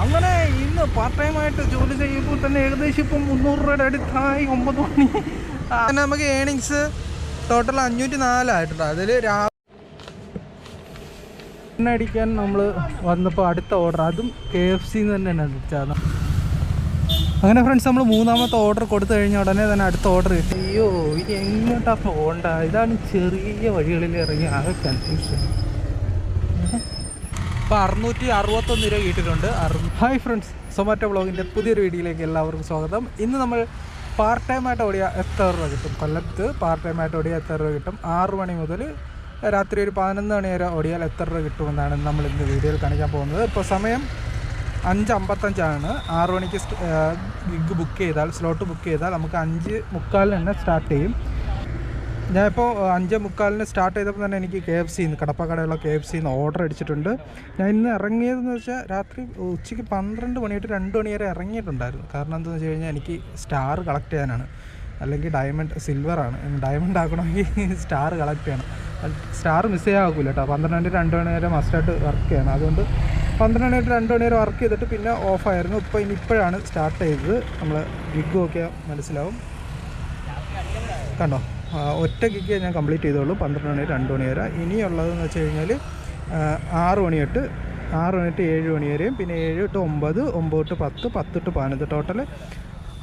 അങ്ങനെ ഇന്ന് പാർട്ട് ടൈമായിട്ട് ജോലി ചെയ്യുമ്പോൾ തന്നെ ഏകദേശം ഇപ്പം മുന്നൂറ് രൂപയുടെ അടുത്തായി ഒമ്പത് മണി. അങ്ങനെ നമുക്ക് ഏണിങ്സ് ടോട്ടൽ അഞ്ഞൂറ്റി നാലായിട്ടുണ്ട് അതിൽ രാ എണ്ണ അടിക്കാൻ നമ്മൾ വന്നപ്പോൾ അടുത്ത ഓർഡർ അതും കെ എഫ് സിന്ന് തന്നെയാണ് അടിച്ചത് അങ്ങനെ ഫ്രണ്ട്സ് നമ്മൾ മൂന്നാമത്തെ ഓർഡർ കൊടുത്തു കഴിഞ്ഞ ഉടനെ തന്നെ അടുത്ത ഓർഡർ കിട്ടി. അയ്യോ ഇനി എങ്ങോട്ടാ പോകണ്ട ഇതാണ് ചെറിയ വഴികളിൽ ഇറങ്ങി ആകെ കൺഫ്യൂഷൻ അപ്പോൾ അറുന്നൂറ്റി അറുപത്തൊന്ന് രൂപ കിട്ടിയിട്ടുണ്ട്. ഹായ് ഫ്രണ്ട്സ് സൊമാറ്റോ ബ്ലോഗിന്റെ പുതിയൊരു വീഡിയോയിലേക്ക് എല്ലാവർക്കും സ്വാഗതം. ഇന്ന് നമ്മൾ പാർട്ട് ടൈം ആയിട്ട് ഓടിയ എത്ര രൂപ കിട്ടും? കൊല്ലത്ത് പാർട്ട് ടൈം ആയിട്ട് ഓടിയ എത്ര രൂപ കിട്ടും? ആറു മണി മുതൽ രാത്രി ഒരു പതിനൊന്ന് മണി വരെ ഓടിയാൽ എത്ര രൂപ കിട്ടുമെന്നാണ് നമ്മൾ ഇന്ന് വീഡിയോയിൽ കാണിക്കാൻ പോകുന്നത്. ഇപ്പോൾ സമയം അഞ്ച് അമ്പത്തഞ്ചാണ്. ആറു മണിക്ക് ഗിഗ് ബുക്ക് ചെയ്താൽ സ്ലോട്ട് ബുക്ക് ചെയ്താൽ നമുക്ക് അഞ്ച് മുക്കാലിന് തന്നെ സ്റ്റാർട്ട് ചെയ്യും. ഞാനിപ്പോൾ അഞ്ച് മുക്കാലിന് സ്റ്റാർട്ട് ചെയ്തപ്പോൾ തന്നെ എനിക്ക് കെ എഫ് സിന്ന് കടപ്പക്കടയുള്ള കെ എഫ് സിന്ന് ഓർഡർ അടിച്ചിട്ടുണ്ട്. ഞാൻ ഇന്ന് ഇറങ്ങിയതെന്ന് വെച്ചാൽ രാത്രി ഉച്ചയ്ക്ക് പന്ത്രണ്ട് മണി തൊട്ട് രണ്ട് മണി വരെ ഇറങ്ങിയിട്ടുണ്ടായിരുന്നു. കാരണം എന്താണെന്ന് വെച്ച് കഴിഞ്ഞാൽ എനിക്ക് സ്റ്റാർ കളക്ട് ചെയ്യാനാണ്. അല്ലെങ്കിൽ ഡയമണ്ട് സിൽവറാണ് ഡയമണ്ട് ആക്കണമെങ്കിൽ സ്റ്റാർ കളക്ട് ചെയ്യണം. സ്റ്റാർ മിസ് ചെയ്യാൻ കേട്ടോ. പന്ത്രണ്ട് മണി രണ്ട് മണി വരെ മസ്റ്റായിട്ട് വർക്ക് ചെയ്യണം. അതുകൊണ്ട് പന്ത്രണ്ട് മണി തൊട്ട് രണ്ട് മണി വരെ വർക്ക് ചെയ്തിട്ട് പിന്നെ ഓഫായിരുന്നു ഇപ്പോൾ ഇനി ഇപ്പോഴാണ് സ്റ്റാർട്ട് ചെയ്തത്. നമ്മൾ ഗിഗ് നോക്കിയാൽ മനസ്സിലാവും. കണ്ടോ? ഒറ്റ ഗിഗ് ഞാൻ കംപ്ലീറ്റ് ചെയ്തോളൂ. പന്ത്രണ്ട് മണി രണ്ട് മണി വരെ. ഇനിയുള്ളതെന്ന് വെച്ച് കഴിഞ്ഞാൽ ആറ് മണി തൊട്ട് ആറ് മണി തൊട്ട് ഏഴ് മണി വരെയും പിന്നെ ഏഴ് തൊട്ട് ഒമ്പത് ഒമ്പത് തൊട്ട് പത്ത് പത്ത് തൊട്ട് പതിനൊന്ന് ടോട്ടൽ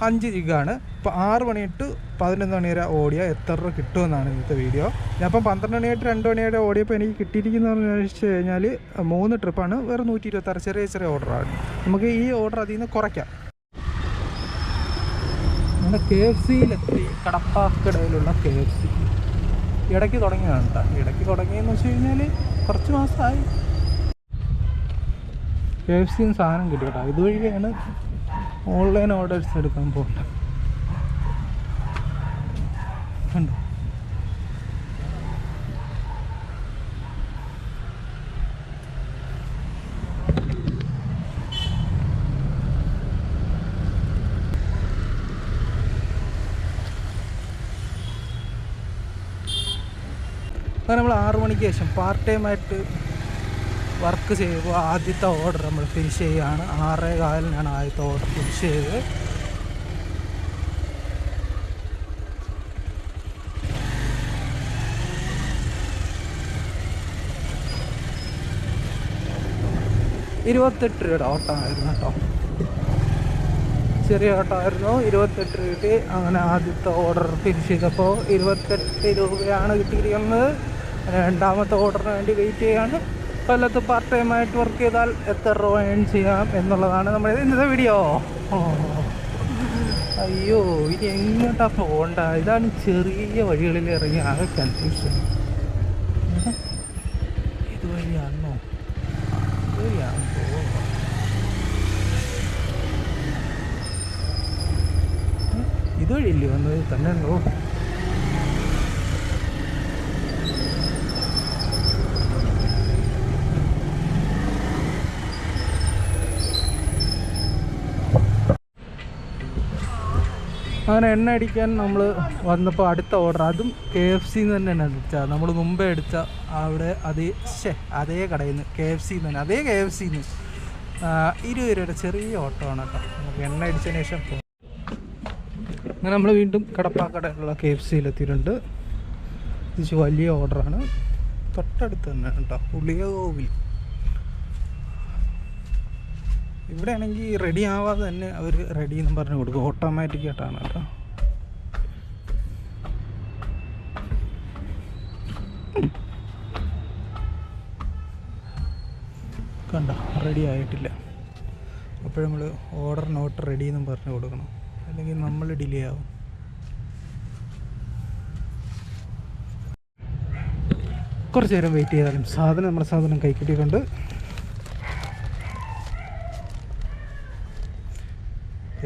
അഞ്ച് ജിഗാണ് ഇപ്പോൾ ആറ് മണി തൊട്ട് പതിനൊന്ന് മണി വരെ ഓടിയ എത്ര രൂപ കിട്ടുമെന്നാണ് ഇന്നത്തെ വീഡിയോ. ഞാൻ ഇപ്പം പന്ത്രണ്ട് മണി തൊട്ട് രണ്ട് മണി വരെ ഓടിയപ്പോൾ എനിക്ക് കിട്ടിയിരിക്കുന്നതെന്ന് വെച്ച് കഴിഞ്ഞാൽ മൂന്ന് ട്രിപ്പാണ്. വേറെ നൂറ്റി ഇരുപത്താറ് ചെറിയ ചെറിയ ഓർഡറാണ്. നമുക്ക് ഈ ഓർഡർ അതിൽ നിന്ന് കുറയ്ക്കാം. നമ്മുടെ കെ എഫ് സിയിലെത്തി കടപ്പാക്കടയിലുള്ള കെ എഫ് സി ഇടയ്ക്ക് തുടങ്ങിയതാണ് കേട്ടോ ഇടയ്ക്ക് തുടങ്ങിയെന്ന് വെച്ച് കഴിഞ്ഞാൽ കുറച്ച് മാസമായി കെ എഫ് സിന്ന് സാധനം കിട്ടി കേട്ടോ ഇതുവഴിയാണ് ഓൺലൈൻ ഓർഡേഴ്സ് എടുക്കാൻ പോകുന്നത് കണ്ടോ? അങ്ങനെ നമ്മൾ ആറു മണിക്ക് ശേഷം പാർട്ട് ടൈമായിട്ട് വർക്ക് ചെയ്യുമ്പോൾ ആദ്യത്തെ ഓർഡർ നമ്മൾ ഫിനിഷ് ചെയ്യുകയാണ്. ആറേ കാലിനാണ് ആദ്യത്തെ ഓർഡർ ഫിനിഷ് ചെയ്തത്. ഇരുപത്തെട്ട് രൂപയുടെ ഓട്ടമായിരുന്നു കേട്ടോ. ചെറിയ ഓട്ടമായിരുന്നു ഇരുപത്തെട്ട് രൂപ അങ്ങനെ ആദ്യത്തെ ഓർഡർ ഫിനിഷ് ചെയ്തപ്പോൾ ഇരുപത്തെട്ട് രൂപയാണ് കിട്ടിയിരിക്കുന്നത്. രണ്ടാമത്തെ ഓർഡറിന് വേണ്ടി വെയിറ്റ് ചെയ്യാണ്. കൊല്ലത്ത് പാർട്ട് ടൈം ആയിട്ട് വർക്ക് ചെയ്താൽ എത്ര രൂപ ഏൺ ചെയ്യാം എന്നുള്ളതാണ് നമ്മുടെ ഇന്നത്തെ വീഡിയോ അയ്യോ ഇനി എങ്ങോട്ടാ പോകണ്ട? ഇതാണ് ചെറിയ വഴികളിൽ ഇറങ്ങി ആകെ കൺഫ്യൂഷൻ ഇതുവഴിയാണോ? ഇതുവഴിയാണോ? പോകുന്നത് ഇതുവഴിയില്ലേ വന്നത്? തന്നെ ഉണ്ടോ? അങ്ങനെ എണ്ണ അടിക്കാൻ നമ്മൾ വന്നപ്പോൾ അടുത്ത ഓർഡർ അതും കെ എഫ് സിന്ന് തന്നെയാണ് അടിച്ചത്. നമ്മൾ മുമ്പേ അടിച്ച അവിടെ അതേ ശേ അതേ കടയിൽ നിന്ന് കെ എഫ് സിന്ന് തന്നെ അതേ കെ എഫ് സിന്ന് ഇരുപത് രൂപയുടെ ചെറിയ ഓട്ടോ ആണ് കേട്ടോ. നമുക്ക് എണ്ണ അടിച്ചതിന് ശേഷം അങ്ങനെ നമ്മൾ വീണ്ടും കടപ്പാക്കടയുള്ള കെ എഫ് സിയിലെത്തിയിട്ടുണ്ട് ഇത് വലിയ ഓർഡറാണ് തൊട്ടടുത്ത് തന്നെ കേട്ടോ പുളിയ കോവിൽ ഇവിടെ ആണെങ്കിൽ റെഡി ആവാതെ തന്നെ അവർ റെഡി എന്ന് പറഞ്ഞു കൊടുക്കും. ഓട്ടോമാറ്റിക് ആയിട്ടാണ് കേട്ടോ. കണ്ട റെഡി ആയിട്ടില്ല. അപ്പോൾ നമ്മൾ ഓർഡർ നോട്ട് റെഡി എന്നും പറഞ്ഞു കൊടുക്കണം. അല്ലെങ്കിൽ നമ്മൾ ഡിലേ ആവും. കുറച്ച് നേരം വെയിറ്റ് ചെയ്താലും സാധനം നമ്മുടെ സാധനം കൈ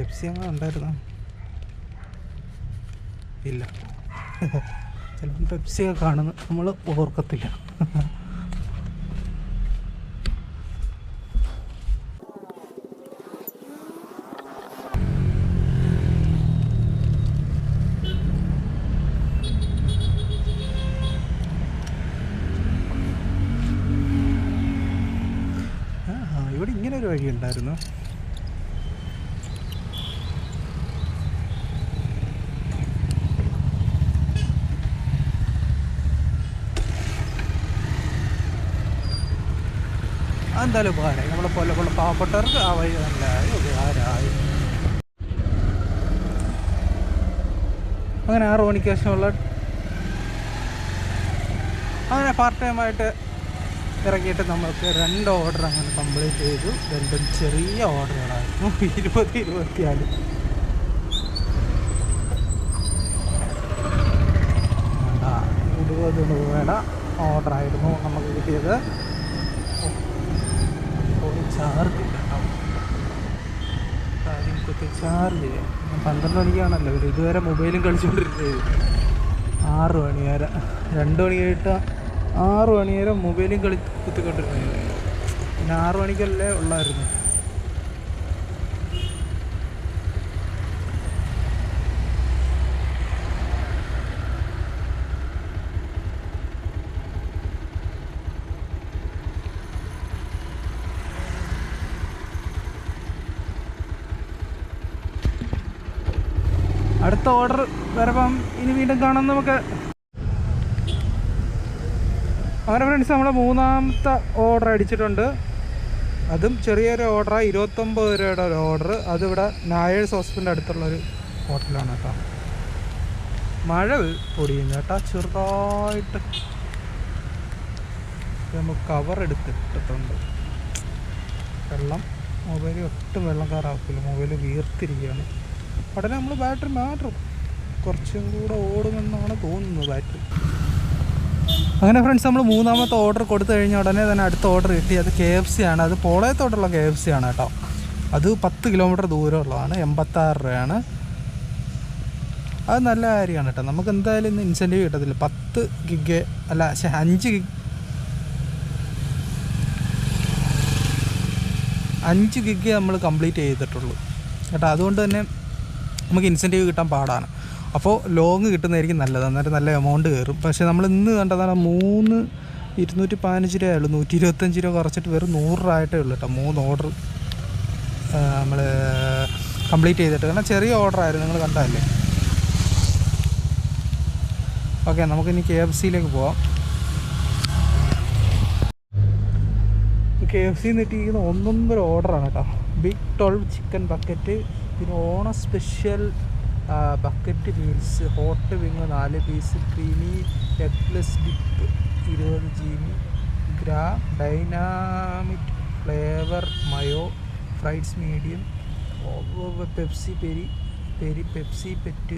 പെപ്സി അങ്ങനെ ഉണ്ടായിരുന്നോ ഇല്ല. ചിലപ്പം പെപ്സിയൊക്കെ കാണുന്നു. നമ്മൾ ഓർക്കത്തില്ല. ഇവിടെ ഇങ്ങനെ ഒരു വഴി ഉണ്ടായിരുന്നു. അതെന്തായാലും ഉപകാരമായി നമ്മളെ പോലെ പോലെ പാവപ്പെട്ടവർക്ക് ആ വഴി നല്ല ഉപകാരമായി. അങ്ങനെ ആറ് മണിക്ക് ശേഷമുള്ള അങ്ങനെ പാർട്ട് ടൈമായിട്ട് ഇറങ്ങിയിട്ട് നമ്മൾക്ക് രണ്ട് ഓർഡർ അങ്ങനെ കംപ്ലീറ്റ് ചെയ്തു. രണ്ടും ചെറിയ ഓർഡറുകളായിരുന്നു ഇരുപത് ഇരുപത്തിനാല്. ഇരുപത് രൂപയുടെ ഓർഡറായിരുന്നു നമുക്ക് കിട്ടിയത്. ചാർജ് ഇല്ല. കാര്യം കുത്തി ചാർജ് ഇല്ല പന്ത്രണ്ട് മണിക്കാണല്ലോ ഒരു ഇതുവരെ മൊബൈലും കളിച്ചുകൊണ്ടിരുന്നത് ആറ് മണി വരെ രണ്ട് മണി കഴിഞ്ഞിട്ട് ആറ് മണി വരെ മൊബൈലും കളി കുത്തിക്കൊണ്ടിരുന്നത്. പിന്നെ ആറ് മണിക്കല്ലേ ഉള്ളായിരുന്നു അടുത്ത ഓർഡർ വരുമ്പം ഇനി വീണ്ടും കാണാം നമുക്ക് അങ്ങനെ ഫ്രണ്ട്സ് നമ്മൾ മൂന്നാമത്തെ ഓർഡർ അടിച്ചിട്ടുണ്ട്. അതും ചെറിയൊരു ഓർഡറാണ് ഇരുപത്തൊമ്പത് രൂപയുടെ ഒരു ഓർഡർ അതിവിടെ നായേഴ്സ് ഹോസ്പിറ്റലിന്റെ അടുത്തുള്ളൊരു ഹോട്ടലാണ് കേട്ടോ. മഴ പൊടിയുന്നു കേട്ടോ ചെറുതായിട്ട് നമുക്ക് കവർ എടുത്തിട്ടിട്ടുണ്ട്. വെള്ളം മൊബൈൽ ഒട്ടും വെള്ളം കയറാക്കില്ല മൊബൈൽ വീർത്തിരിക്കുകയാണ്. ഉടനെ നമ്മൾ ബാറ്ററി മാറ്റും. കുറച്ചും കൂടെ ഓടുമെന്നാണ് തോന്നുന്നത് ബാറ്ററി അങ്ങനെ ഫ്രണ്ട്സ് നമ്മൾ മൂന്നാമത്തെ ഓർഡർ കൊടുത്തു കഴിഞ്ഞ ഉടനെ തന്നെ അടുത്ത ഓർഡർ കിട്ടി. അത് കെ എഫ് സി ആണ്. അത് പോളയത്തോട്ടുള്ള കെ എഫ് സി ആണ് കേട്ടോ. അത് പത്ത് കിലോമീറ്റർ ദൂരമുള്ളതാണ്. എൺപത്താറ് രൂപയാണ്. അത് നല്ല കാര്യമാണ് കേട്ടോ. നമുക്ക് എന്തായാലും ഇന്ന് ഇൻസെന്റീവ് കിട്ടത്തില്ല. പത്ത് ഗിഗ് അല്ല പക്ഷേ അഞ്ച് ഗിഗ് അഞ്ച് ഗിഗ് നമ്മൾ കംപ്ലീറ്റ് ചെയ്തിട്ടുള്ളൂ. കേട്ടോ അതുകൊണ്ട് തന്നെ നമുക്ക് ഇൻസെന്റീവ് കിട്ടാൻ പാടാണ്. അപ്പോൾ ലോങ് കിട്ടുന്നതായിരിക്കും നല്ലത്. അന്നേരം നല്ല എമൗണ്ട് കയറും പക്ഷേ നമ്മൾ ഇന്ന് കണ്ടതാണ് മൂന്ന് ഇരുന്നൂറ്റി പതിനഞ്ച് രൂപയുള്ളൂ നൂറ്റി ഇരുപത്തഞ്ച് രൂപ കുറച്ചിട്ട് വെറും നൂറ് രൂപ ആയിട്ടേ ഉള്ളൂ കേട്ടോ. മൂന്ന് ഓർഡർ നമ്മൾ കംപ്ലീറ്റ് ചെയ്തിട്ട്. കാരണം ചെറിയ ഓർഡർ ആയിരുന്നു. നിങ്ങൾ കണ്ടതല്ലേ? ഓക്കെ നമുക്കിനി കെ എഫ് സിയിലേക്ക് പോവാം. കെ എഫ് സി കിട്ടിയിരിക്കുന്ന ഒന്നൊന്നര ഓർഡറാണ് കേട്ടോ. ബിഗ് ട്വൽവ് ചിക്കൻ ബക്കറ്റ് പിന്നെ ഓണ special bucket meals hot wing നാല് പീസ് ക്രീമി എഗ്ലെസ് ഡിപ്പ് ഇരുപത് G B ഗ്രാ dynamic flavour mayo fries medium Pepsi peri peri Pepsi pet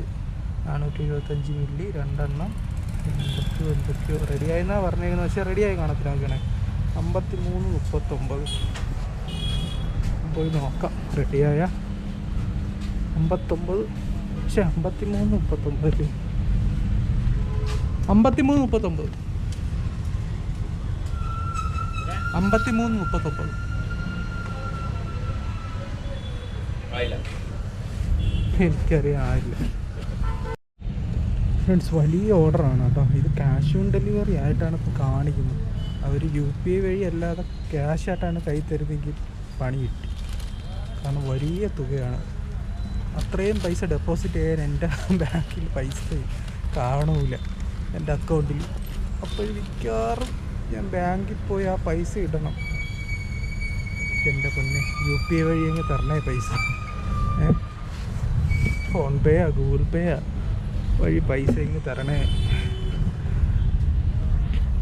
നാനൂറ്റി എഴുപത്തഞ്ച് മില്ലി രണ്ടെണ്ണം. എന്തൊക്കെയോ എന്തൊക്കെയോ. റെഡിയായെന്നാണ് പറഞ്ഞേക്കുന്നത്. പക്ഷേ റെഡിയായി കാണത്തില്ല നോക്കണേ അമ്പത്തി മൂന്ന് മുപ്പത്തൊമ്പത്. പോയി നോക്കാം. റെഡിയായ അമ്പത്തൊമ്പത്. പക്ഷേ അമ്പത്തി മൂന്ന് മുപ്പത്തൊമ്പത്. അമ്പത്തി മൂന്ന് മുപ്പത്തൊമ്പത്. അമ്പത്തി മൂന്ന് മുപ്പത്തൊമ്പത്. എനിക്കറിയാം ആയില്ല ഫ്രണ്ട്സ് വലിയ ഓർഡറാണ് കേട്ടോ. ഇത് ക്യാഷ് ഓൺ ഡെലിവറി ആയിട്ടാണ് ഇപ്പോൾ കാണിക്കുന്നത്. അവർ യു പി ഐ വഴി അല്ലാതെ ക്യാഷ് ആയിട്ടാണ് കൈ തരുന്നെങ്കിൽ പണി കിട്ടി. കാരണം വലിയ തുകയാണ്. അത്രയും പൈസ ഡെപ്പോസിറ്റ് ചെയ്യാൻ എന്റെ ബാങ്കിൽ പൈസ കാണൂല. എന്റെ അക്കൗണ്ടിൽ അപ്പോൾ മിക്കവാറും ഞാൻ ബാങ്കിൽ പോയി ആ പൈസ ഇടണം. എന്റെ പൊന്നെ യു പി ഐ വഴി അങ്ങ് തരണേ പൈസ. ഫോൺ പേയാ ഗൂഗിൾ പേയാ വഴി പൈസ ഇങ്ങ് തരണേ.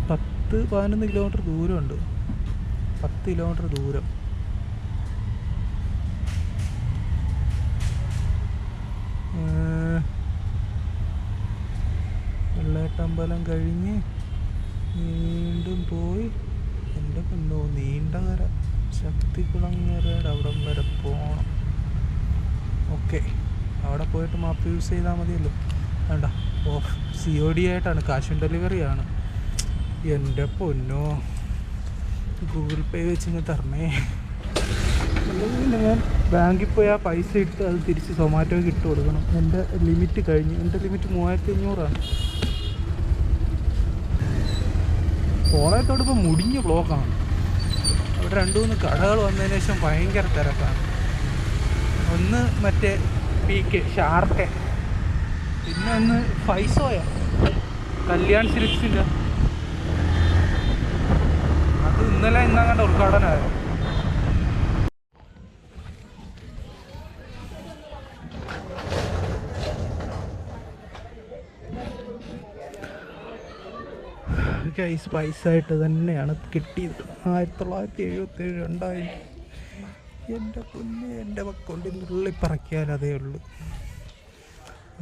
പത്ത് പതിനൊന്ന് കിലോമീറ്റർ ദൂരമുണ്ട്. പത്ത് കിലോമീറ്റർ ദൂരം. കഴിഞ്ഞ് വീണ്ടും പോയി. എന്റെ പെണ്ണോ നീണ്ടകര ശക്തികുളങ്ങരയുടെ അവിടം വരെ പോകണം ഓക്കെ. അവിടെ പോയിട്ട് മാപ്പ് യൂസ് ചെയ്താൽ മതിയല്ലോ. വേണ്ട. ഓ സി ഒ ഡി ആയിട്ടാണ്. കാഷ് ഓൺ ഡെലിവറി ആണ്. എന്റെ പൊന്നോ. ഗൂഗിൾ പേ വെച്ചിങ്ങ് തരണേ. അല്ലെങ്കിൽ ഞാൻ ബാങ്കിൽ പോയി ആ പൈസ ഇട്ട് അത് തിരിച്ച് സൊമാറ്റോയ്ക്ക് ഇട്ട് കൊടുക്കണം. എന്റെ ലിമിറ്റ് കഴിഞ്ഞു. എന്റെ ലിമിറ്റ് മൂവായിരത്തി അഞ്ഞൂറാണ് കോളയത്തോട് ഇപ്പോൾ മുടിഞ്ഞ് ബ്ലോക്കാണ് അവിടെ രണ്ട് മൂന്ന് കടകൾ വന്നതിന് ശേഷം ഭയങ്കര തിരക്കാണ്. ഒന്ന് മറ്റേ പി കെ ഷാർക്കെ പിന്നെ ഒന്ന് ഫൈസോയ കല്യാൺ സിൽക്സിന്റെ. അത് ഇന്നലെ ഇന്നങ്ങാണ്ട് ഉദ്ഘാടനമായിരുന്നു. ഗൈസ് പൈസ ആയിട്ട് തന്നെയാണ് കിട്ടിയത്. ആയിരത്തി തൊള്ളായിരത്തി എഴുപത്തി ഏഴ് രണ്ടായിരം. എന്റെ പൊന്നെ എന്റെ അക്കൗണ്ടിൽ നുള്ളി പറക്കിയാൽ അതേ ഉള്ളൂ.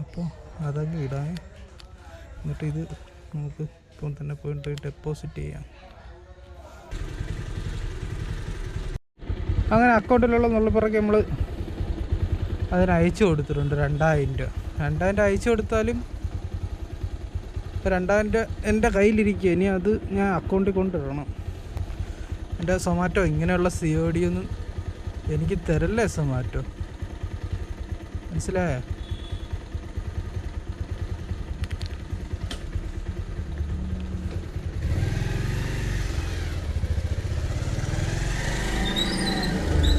അപ്പോൾ അതങ്ങ് ഇടാൻ എന്നിട്ട് ഇത് നമുക്ക് ഇപ്പം തന്നെ പോയിട്ട് ഡെപ്പോസിറ്റ് ചെയ്യാം. അങ്ങനെ അക്കൗണ്ടിലുള്ള നുള്ളിപ്പറക്കി നമ്മൾ അതിന് അയച്ചു കൊടുത്തിട്ടുണ്ട് രണ്ടായിരം രൂപ. രണ്ടായിരം രൂപ അയച്ചു കൊടുത്താലും ഇപ്പം രണ്ടായിരം എന്റെ കയ്യിലിരിക്കുക ഇനി അത് ഞാൻ അക്കൗണ്ടിൽ കൊണ്ടിടണം. എന്റെ സൊമാറ്റോ ഇങ്ങനെയുള്ള സി ഒ ഡി ഒന്നും എനിക്ക് തരല്ലേ സൊമാറ്റോ മനസ്സിലായോ?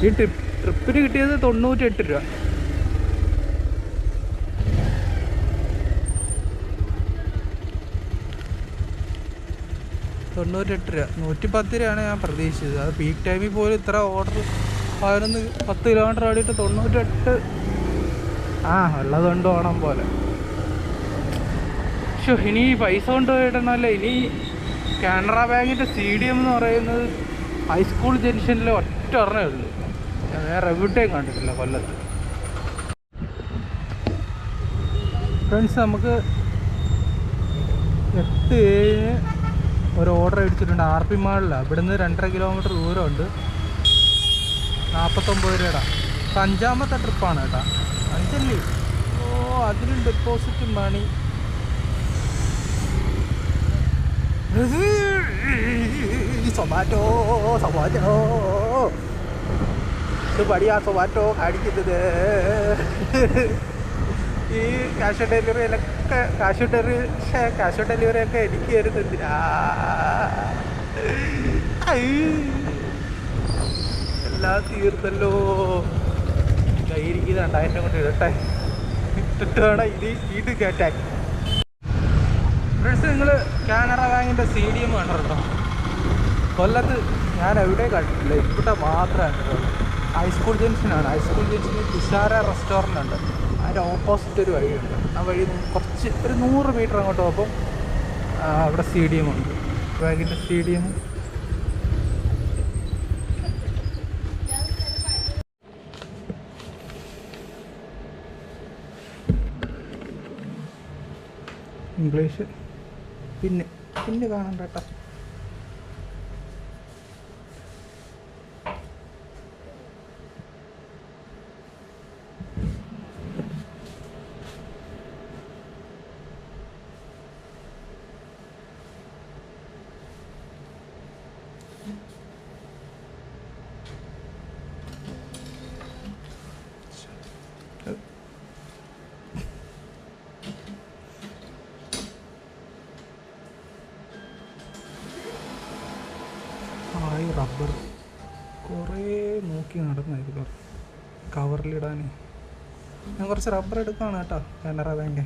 ഈ ട്രിപ്പ് ട്രിപ്പിന് കിട്ടിയത് തൊണ്ണൂറ്റെട്ട് രൂപ. തൊണ്ണൂറ്റെട്ട് രൂപ. നൂറ്റി പത്ത് രൂപയാണ് ഞാൻ പ്രതീക്ഷിച്ചത്. അത് പീക്ക് ടൈമിൽ പോലും ഇത്ര ഓർഡർ പതിനൊന്ന് പത്ത് കിലോമീറ്റർ ഓടിയിട്ട് തൊണ്ണൂറ്റെട്ട് ആ ഉള്ളതുകൊണ്ട് ഓണം പോലെ. ഷോ ഇനി പൈസ കൊണ്ടുപോയിട്ടൊന്നുമല്ല ഇനി കാനറ ബാങ്കിന്റെ സി ഡി എം എന്ന് പറയുന്നത് ഹൈസ്കൂൾ ജംഗ്ഷനിൽ ഒറ്റ ഒരെണ്ണേ ഉള്ളൂ. ഞാൻ വേറെ എവിടെയും കണ്ടിട്ടില്ല കൊല്ലത്ത്. ഫ്രണ്ട്സ് നമുക്ക് എട്ട് ഏഴിന് ഒരു ഓർഡർ അടിച്ചിട്ടുണ്ട് ആർ പി മാളിലാണ് ഇവിടുന്ന് രണ്ടര കിലോമീറ്റർ ദൂരമുണ്ട്. നാൽപ്പത്തൊമ്പത് രൂപയുടെ. അഞ്ചാമത്തെ ട്രിപ്പാണ് കേട്ടോ. അഞ്ചല്ലേ? ഓ അതിലും ഡെപ്പോസിറ്റ് മണി സൊമാറ്റോ സൊമാറ്റോ. ഇത് പടിയാ സൊമാറ്റോ കാണിക്കുന്നത്. ഈ cash on ഡെലിവറിയിലൊക്കെ cash on delivery cash on delivery ഒക്കെ എനിക്ക് വരുന്നെന്തിനാ ഐ. എല്ലാം തീർന്നല്ലോ. കയ്യിരിക്കുന്ന രണ്ടായിരം കൊണ്ട് ഇടട്ടെ. ഇട്ടിട്ട് വേണം ഇത് ഇത് കേട്ടാൽ ഫ്രണ്ട്സ് നിങ്ങൾ കാനറ ബാങ്കിന്റെ സി ഡി എം കണ്ടോ കൊല്ലത്ത് ഞാൻ എവിടെ കണ്ടിട്ടില്ല. ഇവിടെ മാത്രമേ കണ്ടിട്ടുള്ളൂ. ഹൈസ്കൂൾ ജംഗ്ഷനാണ്. ഹൈസ്കൂൾ ജംഗ്ഷനിൽ തുഷാര റെസ്റ്റോറന്റ് ഉണ്ട്. അതിന്റെ ഓപ്പോസിറ്റ് ഒരു വഴിയുണ്ട്. ആ വഴി കുറച്ച് ഒരു നൂറ് മീറ്റർ അങ്ങോട്ട് പോകുമ്പോൾ അവിടെ സി ഡി എം ഉണ്ട്. ബാങ്കിന്റെ സി ഡി എം ഇംഗ്ലീഷ്. പിന്നെ പിന്നെ കാണണ്ട കേട്ടോ ആയി റബ്ബർ കുറേ നോക്കി നടന്നായിരുന്നു കവറിലിടാൻ ഞാൻ കുറച്ച് റബ്ബർ എടുക്കുകയാണ് കേട്ടോ കാനറ ബാങ്ക്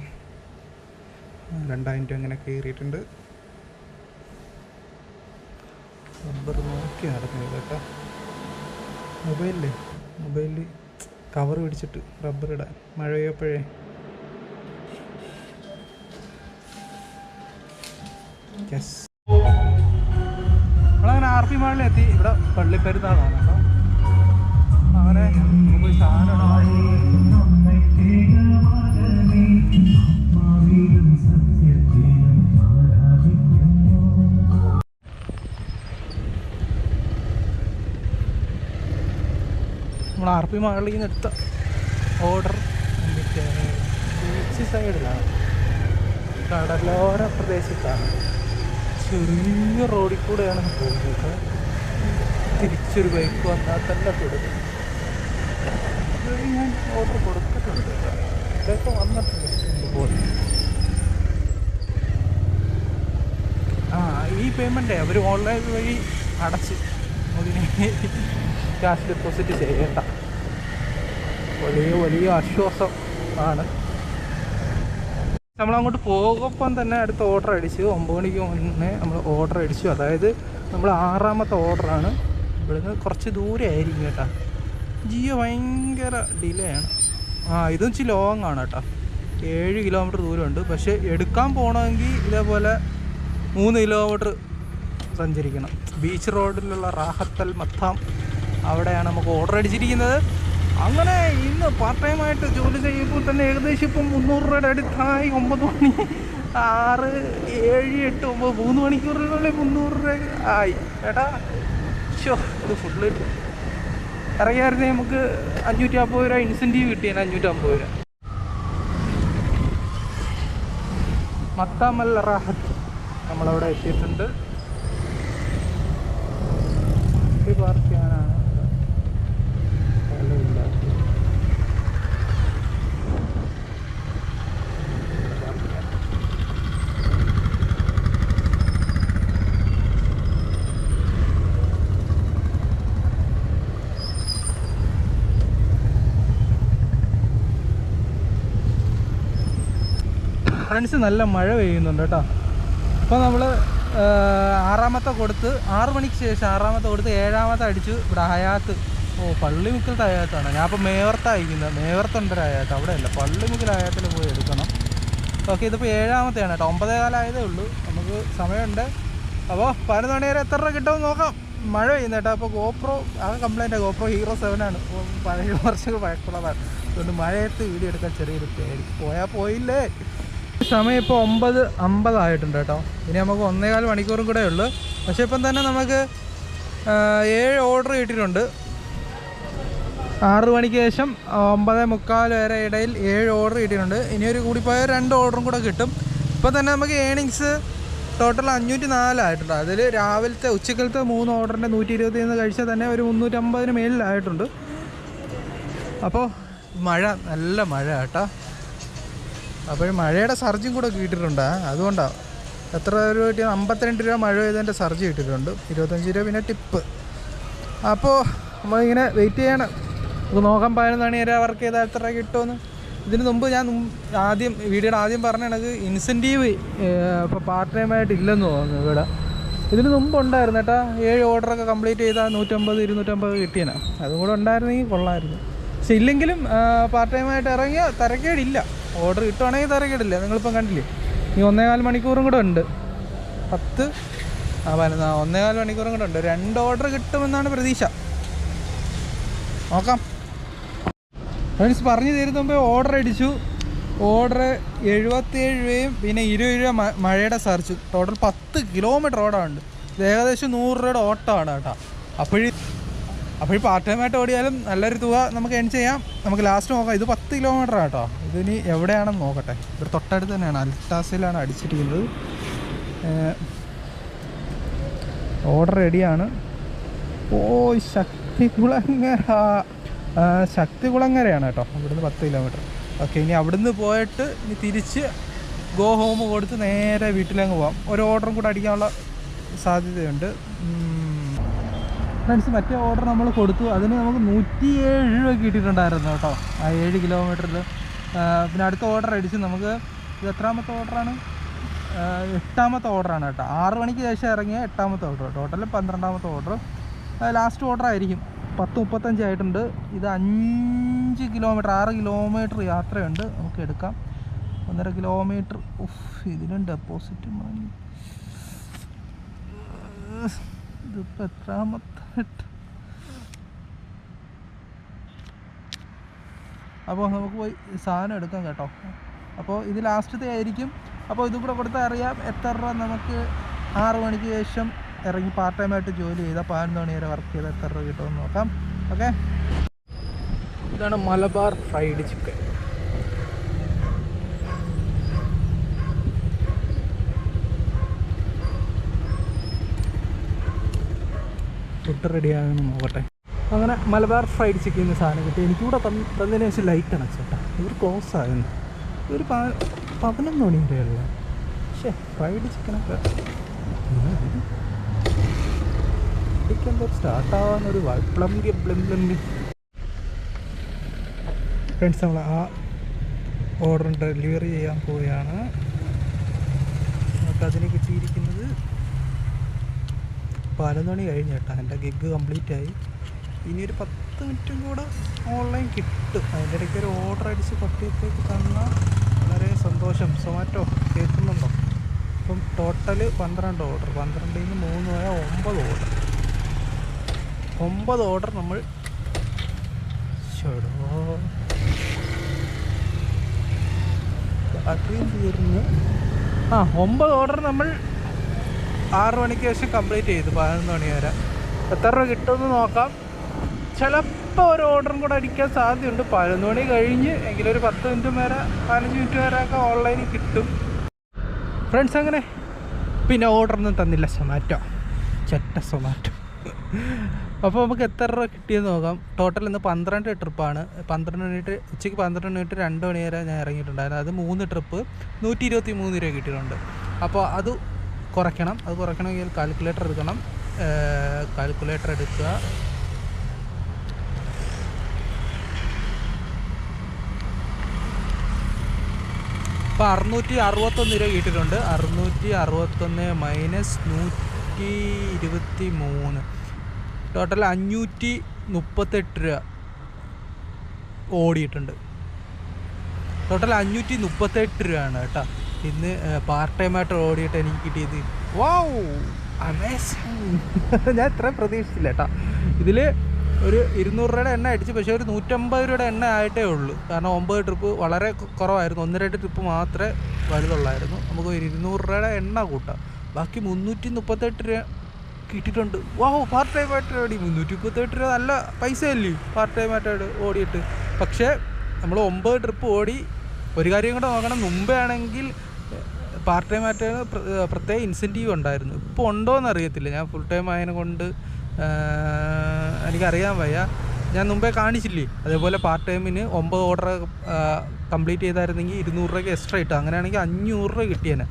രണ്ടായിരം രൂപ ഇങ്ങനെ കയറിയിട്ടുണ്ട്. റബ്ബർ നോക്കി നടക്കുന്നത് കേട്ടോ. മൊബൈലില്ലേ മൊബൈലിൽ കവർ പിടിച്ചിട്ട് റബ്ബർ ഇടാൻ മഴ പെയ്യപ്പോഴേ യെസ് നമ്മളങ്ങനെ ആർ പി മാളിലെത്തി ഇവിടെ പള്ളിപ്പെരുന്നാളാണ്. കേട്ടോ അങ്ങനെ നമ്മൾ ആർ എടുത്ത ഓർഡർ ബീച്ച് സൈഡിലാണ് കടലോര പ്രദേശത്താണ്. ചെറിയ റോഡിൽ കൂടെയാണ് പോകുന്നത് തിരിച്ചൊരു ബൈക്ക് വന്നാൽ തന്നെ പെടും ഇത് ഞാൻ ഓർഡർ കൊടുത്തിട്ടുണ്ട് ഇതൊക്കെ വന്നിട്ടുണ്ട് ആ ഈ പേയ്മെന്റേ അവർ ഓൺലൈൻ വഴി അടച്ച്. അതിന് ക്യാഷ് ഡെപ്പോസിറ്റ് ചെയ്യേണ്ട. വലിയ വലിയ ആശ്വാസം ആണ്. നമ്മളങ്ങോട്ട് പോകുമ്പം തന്നെ അടുത്ത ഓർഡർ അടിച്ചു. ഒമ്പത് മണിക്ക് മുന്നേ നമ്മൾ ഓർഡർ അടിച്ചു. അതായത് നമ്മൾ ആറാമത്തെ ഓർഡറാണ് ഇവിടുന്ന് കുറച്ച് ദൂരെ ആയിരിക്കും കേട്ടോ. ജിയോ ഭയങ്കര ഡിലേ ആണ്. ആ ഇതും ഇച്ചിരി ലോങ് ആണ് കേട്ടോ. ഏഴ് കിലോമീറ്റർ ദൂരമുണ്ട്. പക്ഷേ എടുക്കാൻ പോകണമെങ്കിൽ ഇതേപോലെ മൂന്ന് കിലോമീറ്റർ സഞ്ചരിക്കണം. ബീച്ച് റോഡിലുള്ള റാഹത്തൽ മത്താം അവിടെയാണ് നമുക്ക് ഓർഡർ അടിച്ചിരിക്കുന്നത്. അങ്ങനെ ഇന്ന് പാർട്ട് ടൈം ആയിട്ട് ജോലി ചെയ്യുമ്പോൾ തന്നെ ഏകദേശം ഇപ്പം മുന്നൂറ് രൂപയുടെ അടുത്തായി. ഒമ്പത് മണി ആറ് ഏഴ് എട്ട് ഒമ്പത് മൂന്ന് മണിക്കൂറിനുള്ളിൽ മുന്നൂറ് രൂപ ആയി. ഏട്ടാ ഷോ ഇത് ഫുള്ള് ഇറങ്ങിയായിരുന്നെങ്കിൽ നമുക്ക് അഞ്ഞൂറ്റി അമ്പത് രൂപ ഇൻസെന്റീവ് കിട്ടിയാണ് അഞ്ഞൂറ്റി അമ്പത് രൂപ. മത്താമൽ റാഹത്ത് നമ്മളവിടെ എത്തിയിട്ടുണ്ട്. പാർക്ക് ചെയ്യാനാണ് സ്ഥലമില്ലാത്തത്. പാർക്ക് ചെയ്യാൻ. ഫ്രണ്ട്സ് നല്ല മഴ പെയ്യുന്നുണ്ട് കേട്ടോ. അപ്പോൾ നമ്മൾ ആറാമത്തെ കൊടുത്ത് ആറ് മണിക്ക് ശേഷം ആറാമത്തെ കൊടുത്ത് ഏഴാമത്തെ അടിച്ചു. ഇവിടെ ഹയാത്ത്. ഓ പള്ളിമുക്കൽ ഹയാത്താണ്. ഞാൻ അപ്പോൾ മേവർത്തായിരിക്കുന്നത് മേവർത്തുണ്ടൊരു ഹയാത്ത് അവിടെ അല്ല പള്ളിമുക്കൽ ഹയാത്തിൽ പോയി എടുക്കണം. ഓക്കെ ഇതിപ്പോൾ ഏഴാമത്തെയാണ് കേട്ടോ. ഒമ്പതേ കാലമായതേ ഉള്ളൂ. നമുക്ക് സമയമുണ്ട്. അപ്പോൾ പതിനൊന്ന് മണി വരെ എത്ര രൂപ കിട്ടുമെന്ന് നോക്കാം. മഴ പെയ്യുന്ന കേട്ടോ. അപ്പോൾ ഗോപ്രോ ആ. കംപ്ലൈന്റ് ഗോപ്രോ ഹീറോ സെവനാണ് പഴയ വർഷങ്ങൾ പഴക്കമുള്ളതാണ്. അതുകൊണ്ട് മഴയത്ത് വീഡിയോ എടുക്കാൻ ചെറിയൊരു പേടി. പോയാൽ പോയില്ലേ? സമയം ഇപ്പോൾ ഒമ്പത് അമ്പതായിട്ടുണ്ട് കേട്ടോ. ഇനി നമുക്ക് ഒന്നേകാൽ മണിക്കൂറും കൂടെ ഉള്ളു. പക്ഷേ ഇപ്പം തന്നെ നമുക്ക് ഏഴ് ഓർഡർ കിട്ടിയിട്ടുണ്ട് ആറ് മണിക്ക് ശേഷം ഒമ്പത് മുക്കാൽ വരെ ഇടയിൽ ഏഴ് ഓർഡർ കിട്ടിയിട്ടുണ്ട് ഇനി ഒരു കൂടിപ്പോയാൽ രണ്ട് ഓർഡറും കൂടെ കിട്ടും. ഇപ്പോൾ തന്നെ നമുക്ക് ഏണിങ്സ് ടോട്ടൽ അഞ്ഞൂറ്റി നാലായിട്ടുണ്ട് അതിൽ രാവിലത്തെ ഉച്ചക്കലത്തെ മൂന്ന് ഓർഡറിന്റെ നൂറ്റി ഇരുപത്തി നിന്ന് കഴിച്ചാൽ തന്നെ ഒരു മുന്നൂറ്റമ്പതിന് മേലിലായിട്ടുണ്ട് അപ്പോൾ മഴ നല്ല മഴ കേട്ടോ. അപ്പോൾ മഴയുടെ സർജും കൂടെ കിട്ടിയിട്ടുണ്ട്? അതുകൊണ്ടാണ് എത്ര രൂപ കിട്ടിയ? അമ്പത്തിരണ്ട് രൂപ മഴ പെയ്തതിന്റെ സർജ് കിട്ടിയിട്ടുണ്ട്. ഇരുപത്തഞ്ച് രൂപ പിന്നെ ടിപ്പ്. അപ്പോൾ നമ്മളിങ്ങനെ വെയിറ്റ് ചെയ്യണം. നമുക്ക് നോക്കാൻ പതിനൊന്ന് മണി വരെ വർക്ക് ചെയ്താൽ എത്ര കിട്ടുമെന്ന്. ഇതിന് മുമ്പ് ഞാൻ ആദ്യം വീഡിയോയുടെ ആദ്യം പറഞ്ഞ കണക്ക് ഇൻസെന്റീവ് ഇപ്പോൾ പാർട്ട് ടൈം ആയിട്ട് ഇല്ലെന്ന് തോന്നുന്നു ഇവിടെ. ഇതിന് മുമ്പ് ഉണ്ടായിരുന്നു കേട്ടോ. ഏഴ് ഓർഡറൊക്കെ കംപ്ലീറ്റ് ചെയ്താൽ നൂറ്റമ്പത് ഇരുന്നൂറ്റമ്പത് കിട്ടിയനാ അതും കൂടെ ഉണ്ടായിരുന്നെങ്കിൽ കൊള്ളായിരുന്നു പക്ഷെ ഇല്ലെങ്കിലും പാർട്ട് ടൈമായിട്ട് ഇറങ്ങിയ തരക്കേടില്ല. ഓർഡർ കിട്ടുവാണെങ്കിൽ തരക്കേടില്ല. നിങ്ങളിപ്പം കണ്ടില്ലേ? ഈ ഒന്നേകാൽ മണിക്കൂറും കൂടെ ഉണ്ട്. പത്ത് ആ പതിനൊന്ന് ഒന്നേകാൽ മണിക്കൂറും കൂടെ ഉണ്ട്. രണ്ട് ഓർഡർ കിട്ടുമെന്നാണ് പ്രതീക്ഷ. നോക്കാം. ഫ്രണ്ട്സ് പറഞ്ഞു തരുന്ന മുമ്പേ ഓർഡർ അടിച്ചു. ഓർഡർ എഴുപത്തിയേഴ് രൂപയും പിന്നെ ഇരുപത് രൂപ മഴയുടെ സർച്ച് ടോട്ടൽ പത്ത് കിലോമീറ്റർ ഓടാറുണ്ട് ഏകദേശം നൂറ് രൂപയുടെ ഓട്ടമാണ് കേട്ടോ. അപ്പോഴി അപ്പോൾ ഈ പാർട്ട് ടൈം ആയിട്ട് ഓടിയാലും നല്ലൊരു തുക നമുക്ക് എൻ ചെയ്യാം. നമുക്ക് ലാസ്റ്റ് നോക്കാം. ഇത് പത്ത് കിലോമീറ്റർ ആട്ടോ. ഇതിനി എവിടെയാണെന്ന് നോക്കട്ടെ. ഇവിടെ തൊട്ടടുത്ത് തന്നെയാണ്. അൽട്ടാസിലാണ് അടിച്ചിരിക്കുന്നത്. ഓർഡർ റെഡിയാണ് ഓ ശക്തി കുളങ്ങര ശക്തി കുളങ്ങരയാണ് കേട്ടോ. ഇവിടുന്ന് പത്ത് കിലോമീറ്റർ ഓക്കെ ഇനി അവിടുന്ന് പോയിട്ട് ഇനി തിരിച്ച് ഗോ ഹോം കൊടുത്ത് നേരെ വീട്ടിലങ്ങ് പോവാം. ഒരു ഓർഡറും കൂടെ അടിക്കാനുള്ള സാധ്യതയുണ്ട്. ഫ്രണ്ട്സ് മറ്റേ ഓർഡർ നമ്മൾ കൊടുത്തു. അതിന് നമുക്ക് നൂറ്റി ഏഴ് രൂപ കിട്ടിയിട്ടുണ്ടായിരുന്നു കേട്ടോ. ആ ഏഴ് കിലോമീറ്ററിൽ പിന്നെ അടുത്ത ഓർഡർ അടിച്ച് നമുക്ക് ഇത് എത്രാമത്തെ ഓർഡറാണ് എട്ടാമത്തെ ഓർഡറാണ് കേട്ടോ. ആറ് മണിക്ക് ശേഷം ഇറങ്ങിയ എട്ടാമത്തെ ഓർഡർ ടോട്ടൽ പന്ത്രണ്ടാമത്തെ ഓർഡർ ലാസ്റ്റ് ഓർഡർ ആയിരിക്കും. പത്ത് മുപ്പത്തഞ്ചായിട്ടുണ്ട് ഇത് അഞ്ച് കിലോമീറ്റർ ആറ് കിലോമീറ്റർ യാത്രയുണ്ട്. നമുക്ക് എടുക്കാം. ഒന്നര കിലോമീറ്റർ ഉഫ് ഇതിനും ഡെപ്പോസിറ്റ് മണി ഇതിപ്പോൾ എത്രാമത്തെ? അപ്പോൾ നമുക്ക് പോയി സാധനം എടുക്കാം കേട്ടോ. അപ്പോൾ ഇത് ലാസ്റ്റത്തെ ആയിരിക്കും. അപ്പോൾ ഇതും കൂടെ കൊടുത്താൽ അറിയാം. എത്ര രൂപ നമുക്ക് ആറ് മണിക്ക് ശേഷം ഇറങ്ങി പാർട്ട് ടൈം ആയിട്ട് ജോലി ചെയ്താൽ പതിനൊന്ന് മണി വരെ വർക്ക് ചെയ്താൽ എത്ര രൂപ കിട്ടുമെന്ന് നോക്കാം. ഓക്കെ ഇതാണ് Malabar fried chicken food ready ആകുമെന്ന് നോക്കട്ടെ. അങ്ങനെ മലബാർ ഫ്രൈഡ് ചിക്കൻ സാധനം കിട്ടി. എനിക്കിവിടെ തന്ന തന്നതിന് വെച്ച് ലൈറ്റ് അണച്ചേട്ടാ ഇവർ ക്ലോസ് ആകുന്നു. ഇവർ പതിനൊന്ന് മണി വരെയുള്ള പക്ഷേ ഫ്രൈഡ് ചിക്കനൊക്കെ ആവാന്നൊരു പ്ലംബി പ്ലംബി ഫ്രണ്ട്സ് നമ്മൾ ആ ഓർഡർ ഡെലിവറി ചെയ്യാൻ പോവുകയാണ്. അതിന് കിട്ടിയിരിക്കുന്നത് പതിനൊന്ന് മണി കഴിഞ്ഞ് കേട്ടോ എന്റെ ഗിഗ് കംപ്ലീറ്റ് ആയി. ഇനി ഒരു പത്ത് മിനിറ്റും കൂടെ ഓൺലൈൻ കിട്ടും. അതിന്റെ ഇടയ്ക്ക് ഒരു ഓർഡർ അടിച്ച് പട്ടിയത്തേക്ക് തന്നാൽ വളരെ സന്തോഷം. സൊമാറ്റോ കേൾക്കുന്നുണ്ടോ? ഇപ്പം ടോട്ടൽ പന്ത്രണ്ട് ഓർഡർ പന്ത്രണ്ടിൽ നിന്ന് മൂന്ന് പോയ ഒമ്പത് ഓർഡർ ഒമ്പത് ഓർഡർ നമ്മൾ ചേടോ അത്രയും തീർന്ന് ആ ഒമ്പത് ഓർഡർ നമ്മൾ ആറ് മണിക്ക് ശേഷം കംപ്ലീറ്റ് ചെയ്തു പതിനൊന്ന് മണി വരെ. എത്ര രൂപ കിട്ടുമെന്ന് നോക്കാം. ചിലപ്പോൾ ഒരു ഓർഡറും കൂടെ അടിക്കാൻ സാധ്യതയുണ്ട്. പതിനൊന്ന് മണി കഴിഞ്ഞ് ഒരു പത്ത് മിനിറ്റ് വരെ പതിനഞ്ച് മിനിറ്റ് വരെ ഒക്കെ ഓൺലൈനിൽ കിട്ടും. ഫ്രണ്ട്സ് അങ്ങനെ. പിന്നെ ഓർഡറൊന്നും തന്നില്ല സൊമാറ്റോ ചെറ്റ സൊമാറ്റോ അപ്പോൾ നമുക്ക് എത്ര രൂപ കിട്ടിയെന്ന് നോക്കാം. ടോട്ടൽ ഇന്ന് പന്ത്രണ്ട് ട്രിപ്പാണ് പന്ത്രണ്ട് മണിയിട്ട് ഉച്ചയ്ക്ക് പന്ത്രണ്ട് മണിയിട്ട് രണ്ട് മണി വരെ ഞാൻ ഇറങ്ങിയിട്ടുണ്ടായിരുന്നു. അത് മൂന്ന് ട്രിപ്പ് നൂറ്റി ഇരുപത്തി മൂന്ന് രൂപ കിട്ടിയിട്ടുണ്ട്. അപ്പോൾ അത് കുറയ്ക്കണം. അത് കുറയ്ക്കണമെങ്കിൽ കാൽക്കുലേറ്റർ എടുക്കണം. കാൽക്കുലേറ്റർ എടുക്കുക. ഇപ്പോൾ അറുന്നൂറ്റി അറുപത്തൊന്ന് രൂപ കിട്ടിയിട്ടുണ്ട്. അറുന്നൂറ്റി അറുപത്തൊന്ന് മൈനസ് നൂറ്റി ഇരുപത്തി മൂന്ന് ടോട്ടൽ അഞ്ഞൂറ്റി മുപ്പത്തെട്ട് രൂപ ഓടിയിട്ടുണ്ട്. ടോട്ടൽ അഞ്ഞൂറ്റി മുപ്പത്തെട്ട് രൂപയാണ് കേട്ടോ. ഇന്ന് പാർട്ട് ടൈം ആയിട്ട് ഓടിയിട്ട് എനിക്ക് കിട്ടിയത്. വാവ് അമേസിങ് ഞാൻ ഇത്ര പ്രതീക്ഷിച്ചില്ല കേട്ടോ. ഇതിൽ ഒരു ഇരുന്നൂറ് രൂപയുടെ എണ്ണ അടിച്ചു പക്ഷേ ഒരു നൂറ്റമ്പത് രൂപയുടെ എണ്ണ ആയിട്ടേ ഉള്ളൂ. കാരണം ഒമ്പത് ട്രിപ്പ് വളരെ കുറവായിരുന്നു. ഒന്ന് രണ്ട് ട്രിപ്പ് മാത്രമേ വലുതുള്ളായിരുന്നു. നമുക്ക് ഒരു ഇരുന്നൂറ് രൂപയുടെ എണ്ണ കൂട്ടാം. ബാക്കി മുന്നൂറ്റി മുപ്പത്തെട്ട് രൂപ കിട്ടിയിട്ടുണ്ട്. വാഹോ പാർട്ട് ടൈം ആയിട്ട് ഓടി. മുന്നൂറ്റി മുപ്പത്തെട്ട് രൂപ നല്ല പൈസ അല്ലേ പാർട്ട് ടൈം ആയിട്ട് ഓടിയിട്ട്. പക്ഷേ നമ്മൾ ഒമ്പത് ട്രിപ്പ് ഓടി. ഒരു കാര്യം കൂടെ നോക്കണം. മുമ്പേ ആണെങ്കിൽ പാർട്ട് ടൈം ആയിട്ട് പ്ര- പ്രത്യേക ഇൻസെന്റീവ് ഉണ്ടായിരുന്നു. ഇപ്പോൾ ഉണ്ടോ എന്ന് അറിയത്തില്ല. ഞാൻ ഫുൾ ടൈം ആയതിനെ കൊണ്ട് എനിക്കറിയാൻ വയ്യ. ഞാൻ മുമ്പേ കാണിച്ചില്ലേ? അതേപോലെ പാർട്ട് ടൈമിന് ഒമ്പത് ഓർഡർ കംപ്ലീറ്റ് ചെയ്തായിരുന്നെങ്കിൽ ഇരുന്നൂറ് രൂപയ്ക്ക് എക്സ്ട്രാ ഇട്ടു അങ്ങനെയാണെങ്കിൽ അഞ്ഞൂറ് രൂപ കിട്ടിയേനെ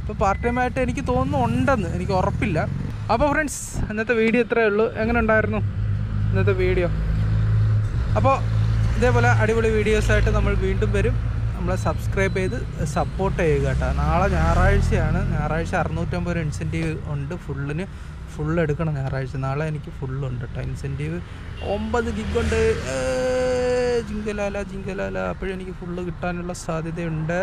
ഇപ്പോൾ പാർട്ട് ടൈം ആയിട്ട് എനിക്ക് തോന്നുന്നു ഉണ്ടെന്ന്. എനിക്ക് ഉറപ്പില്ല. അപ്പോൾ ഫ്രണ്ട്സ് ഇന്നത്തെ വീഡിയോ ഇത്രയേ ഉള്ളൂ. എങ്ങനെ ഉണ്ടായിരുന്നു ഇന്നത്തെ വീഡിയോ അപ്പോൾ ഇതേപോലെ അടിപൊളി വീഡിയോസായിട്ട് നമ്മൾ വീണ്ടും വരും. നമ്മളെ സബ്സ്ക്രൈബ് ചെയ്ത് സപ്പോർട്ട് ചെയ്യുക കേട്ടോ. നാളെ ഞായറാഴ്ചയാണ്. ഞായറാഴ്ച അറുന്നൂറ്റമ്പത് രൂപ ഇൻസെന്റീവ് ഉണ്ട്. ഫുള്ളിന് ഫുൾ എടുക്കണം ഞായറാഴ്ച. നാളെ എനിക്ക് ഫുള്ളുണ്ട് കേട്ടോ. ഇൻസെന്റീവ് ഒമ്പത് ഗിഗ് ഉണ്ട്. ജിങ്കലാല ജിങ്കലാല. അപ്പോഴെനിക്ക് ഫുള്ള് കിട്ടാനുള്ള സാധ്യതയുണ്ട്.